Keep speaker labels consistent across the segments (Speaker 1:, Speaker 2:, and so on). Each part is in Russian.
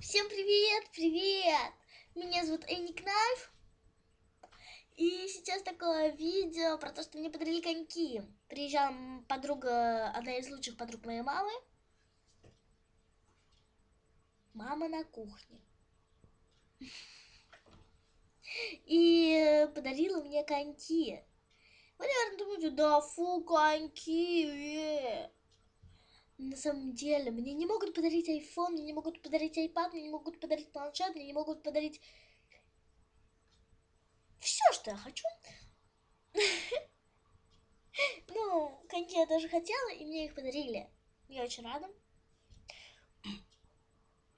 Speaker 1: Всем привет, привет! Меня зовут Энни Кнайф. И сейчас такое видео про то, что мне подарили коньки. Приезжала подруга, одна из лучших подруг моей мамы. Мама на кухне. И подарила мне коньки. Вы, наверное, думаете, да фу, коньки. На самом деле, мне не могут подарить iPhone, мне не могут подарить iPad, мне не могут подарить планшет, мне не могут подарить все, что я хочу. Ну, коньки я тоже хотела, и мне их подарили. Я очень рада.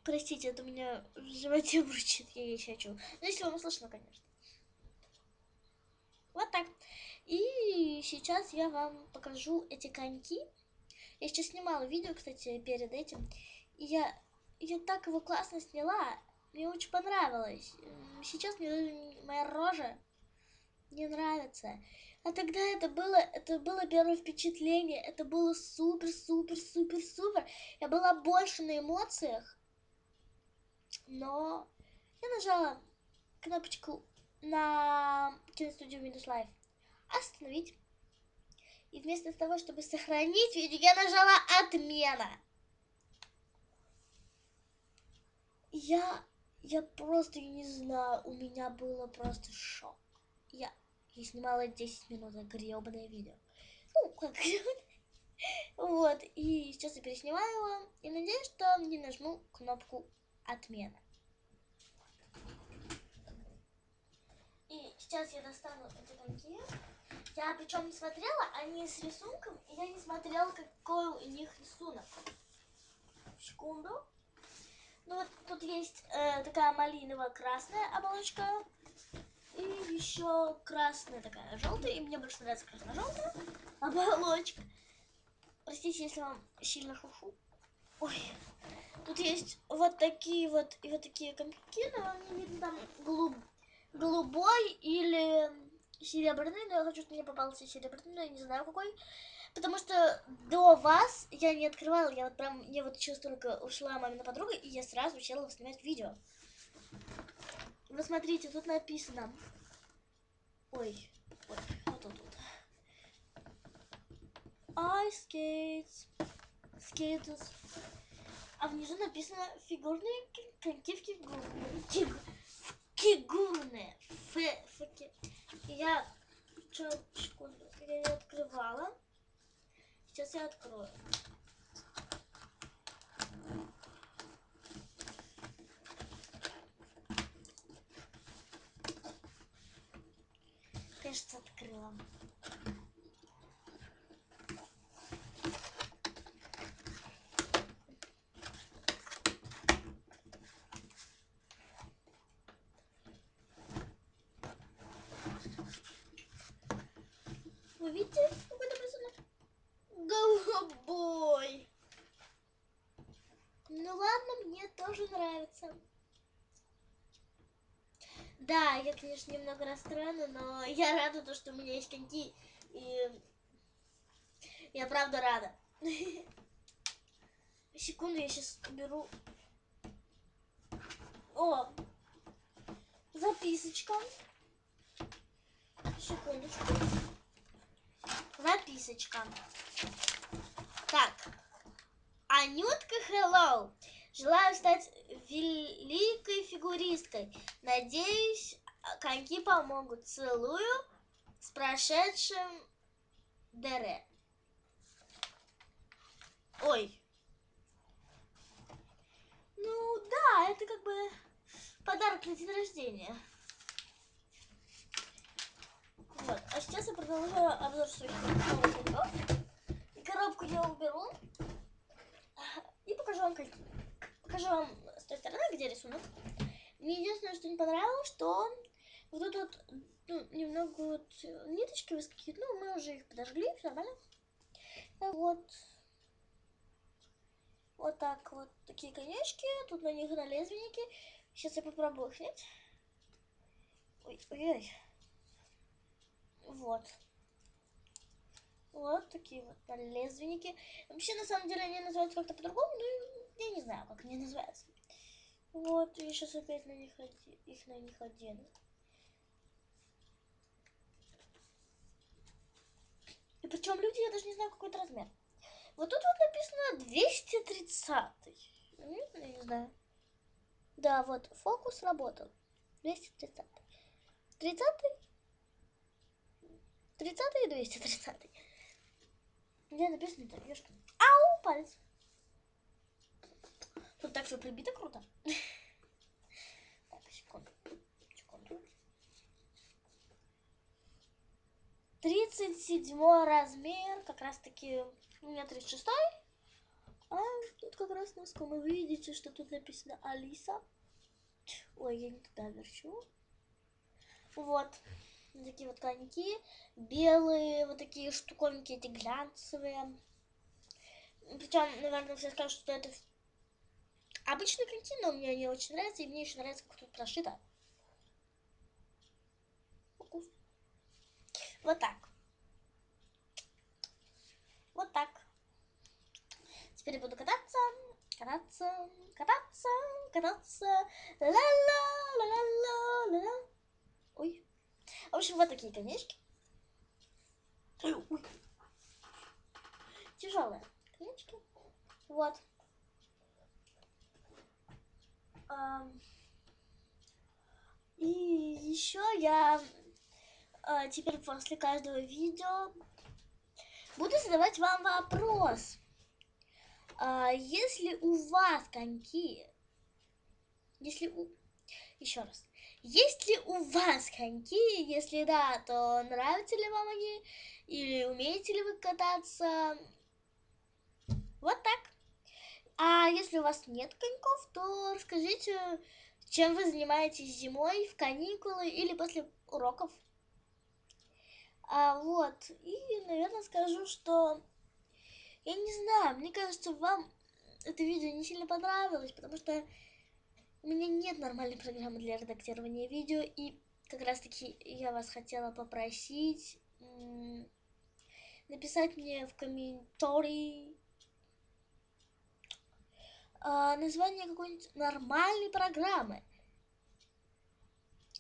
Speaker 1: Простите, это у меня в животе бурчит, я есть хочу. Ну, если вам слышно, конечно. Вот так. И сейчас я вам покажу эти коньки. Я сейчас снимала видео, кстати, перед этим. И я, я так его классно сняла. Мне очень понравилось. Сейчас мне моя рожа не нравится. А тогда это было, это было первое впечатление. Это было супер, супер, супер, супер. Я была больше на эмоциях. Но я нажала кнопочку на киностудию Windows Live. Остановить. И вместо того, чтобы сохранить видео, я нажала отмена. Я, я просто не знаю, у меня было просто шок. Я, я снимала 10 минут гребаное видео. Ну, как Вот, и сейчас я переснимаю его, и надеюсь, что не нажму кнопку отмена. И сейчас я достану эти коньки. Я причем не смотрела, они с рисунком, и я не смотрела, какой у них рисунок. Секунду. Ну вот тут есть э, такая малиново-красная оболочка. И еще красная такая желтая. И мне больше нравится красно-желтая оболочка. Простите, если вам сильно шушу. Ой. Тут есть вот такие вот и вот такие коньки, но не видно там голуб, голубой или серебряный, но я хочу, чтобы мне попался серебряный, но я не знаю какой. Потому что до вас я не открывала, я вот прям, я вот сейчас только ушла мамина подруга, и я сразу села снимать видео. Вы смотрите, тут написано. Ой, ой, вот тут. вот. Ice skates, skaters. А внизу написано фигурные коньки фигурные. Фигурные. Я секунду, я не открывала. Сейчас я открою. Кажется, открыла. Вы видите, какой написано? Голубой. Ну ладно, мне тоже нравится. Да, я, конечно, немного расстроена, но я рада, то, что у меня есть коньки. И я правда рада. Секунду, я сейчас беру... О! Записочка. Секундочку записочка. Так. Анютка Hello. Желаю стать великой фигуристкой. Надеюсь, коньки помогут. Целую с прошедшим ДР. Ой. Ну да, это как бы подарок на день рождения. Вот. А сейчас я продолжаю обзор своих новых. И коробку я уберу. И покажу вам какие. Покажу вам с той стороны, где рисунок. Мне единственное, что не понравилось, что вот тут вот ну, немного вот ниточки выскакивают. Ну, мы уже их подожгли, все нормально. Вот. Вот так вот такие конечки. Тут на них на лезвенники. Сейчас я попробую их снять. Ой-ой-ой. Вот. Вот такие вот лезвенники. Вообще, на самом деле, они называются как-то по-другому, но я не знаю, как они называются. Вот, я сейчас опять на них их на них одену. И причем люди, я даже не знаю, какой это размер. Вот тут вот написано 230. Я не знаю. Да, вот, фокус работал. 230. 30 30 и 230. Где написано? Ёшкин. Ау, палец. Тут так все прибито круто. Так, секунду. Секунду. 37 размер, как раз таки у меня 36 а тут как раз носком вы видите, что тут написано Алиса. Ой, я не туда верчу. Вот. Такие вот коньки. Белые, вот такие штуковинки, эти глянцевые. Причем, наверное, все скажут, что это обычные коньки, но мне они очень нравятся. И мне еще нравится, как тут прошито. Вот так. Вот так. Теперь буду кататься, кататься, кататься, кататься. Ла-ла-ла-ла-ла-ла. Ой. В общем, вот такие конечки. Ой. Тяжелые конечки. Вот. И еще я а, теперь после каждого видео буду задавать вам вопрос. А, если у вас коньки, если у... Еще раз. Есть ли у вас коньки? Если да, то нравятся ли вам они? Или умеете ли вы кататься? Вот так. А если у вас нет коньков, то расскажите, чем вы занимаетесь зимой, в каникулы или после уроков. А, вот, и, наверное, скажу, что я не знаю, мне кажется, вам это видео не сильно понравилось, потому что у меня нет нормальной программы для редактирования видео, и как раз таки я вас хотела попросить написать мне в комментарии а, название какой-нибудь нормальной программы,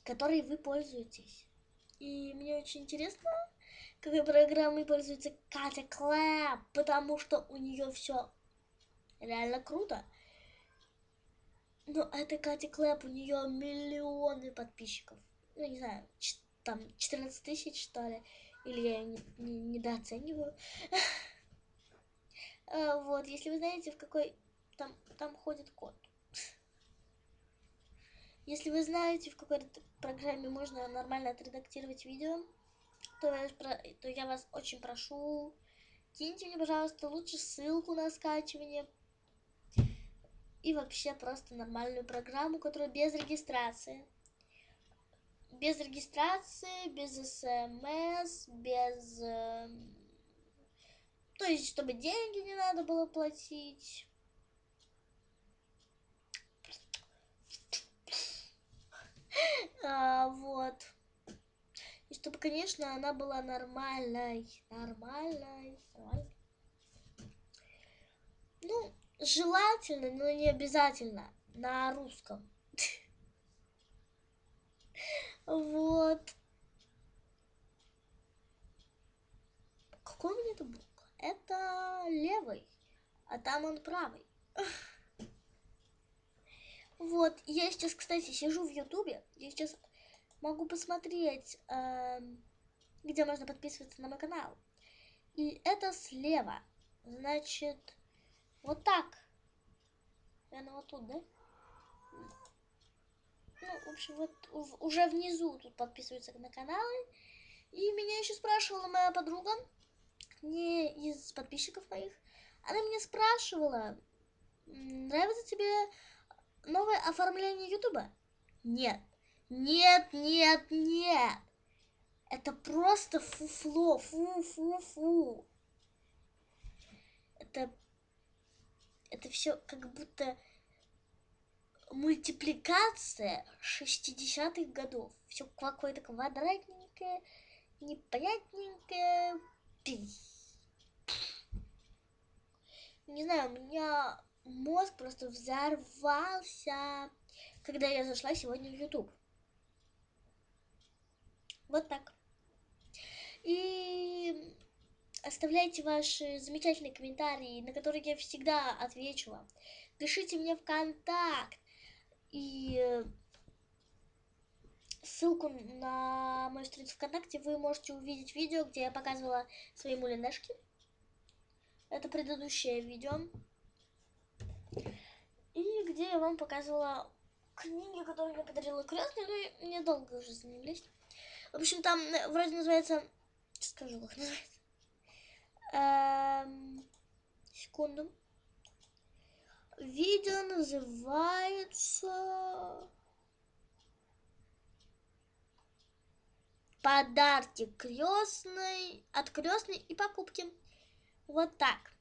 Speaker 1: которой вы пользуетесь. И мне очень интересно, какой программой пользуется Катя Клэп, потому что у нее все реально круто. Но это Катя Клэп, у нее миллионы подписчиков. Ну, не знаю, там 14 тысяч, что ли. Или я ее не, не, недооцениваю. А, вот, если вы знаете, в какой там, там ходит кот. Если вы знаете, в какой программе можно нормально отредактировать видео, то я, то я вас очень прошу, киньте мне, пожалуйста, лучше ссылку на скачивание. И вообще просто нормальную программу, которая без регистрации. Без регистрации, без смс, без... Э, то есть, чтобы деньги не надо было платить. А, вот. И чтобы, конечно, она была нормальной. Нормальной. нормальной. Ну, желательно, но не обязательно. На русском. Вот. Какой у меня это буква? Это левый, а там он правый. Вот, я сейчас, кстати, сижу в Ютубе. Я сейчас могу посмотреть, э, где можно подписываться на мой канал. И это слева. Значит, вот так. Наверное, вот тут, да? Ну, в общем, вот уже внизу тут подписываются на каналы. И меня еще спрашивала моя подруга, не из подписчиков моих. Она меня спрашивала, нравится тебе новое оформление Ютуба? Нет. Нет, нет, нет. Это просто фуфло, фу-фу-фу. Это, это все как будто мультипликация 60-х годов. Все какое-то квадратненькое, непонятненькое. Не знаю, у меня мозг просто взорвался, когда я зашла сегодня в YouTube. Вот так. И оставляйте ваши замечательные комментарии, на которые я всегда отвечу вам. Пишите мне в контакт. И ссылку на мою страницу ВКонтакте вы можете увидеть видео, где я показывала свои мулинешки. Это предыдущее видео. И где я вам показывала книги, которые мне подарила крестная, и недолго уже за ним лезть. В общем, там э, вроде называется... Скажу, как называется. Эм... Секунду. Видео называется... Подарки крестной, от крестной и покупки. Вот так.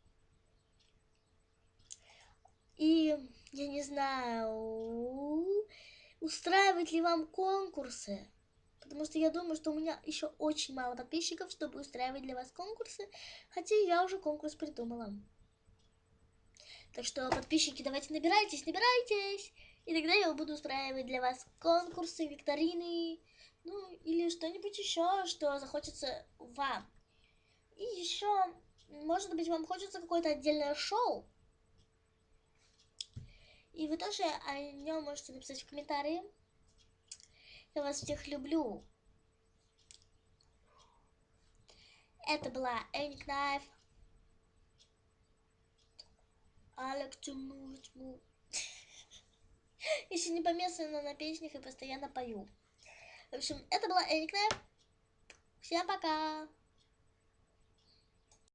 Speaker 1: И я не знаю, устраивать ли вам конкурсы. Потому что я думаю, что у меня еще очень мало подписчиков, чтобы устраивать для вас конкурсы. Хотя я уже конкурс придумала. Так что, подписчики, давайте набирайтесь, набирайтесь. И тогда я буду устраивать для вас конкурсы, викторины, ну, или что-нибудь еще, что захочется вам. И еще, может быть, вам хочется какое-то отдельное шоу. И вы тоже о нем можете написать в комментарии. Я вас всех люблю. Это была like to move, move. Если не помешана на песнях и постоянно пою. В общем, это была Энни Кнайф. Всем пока!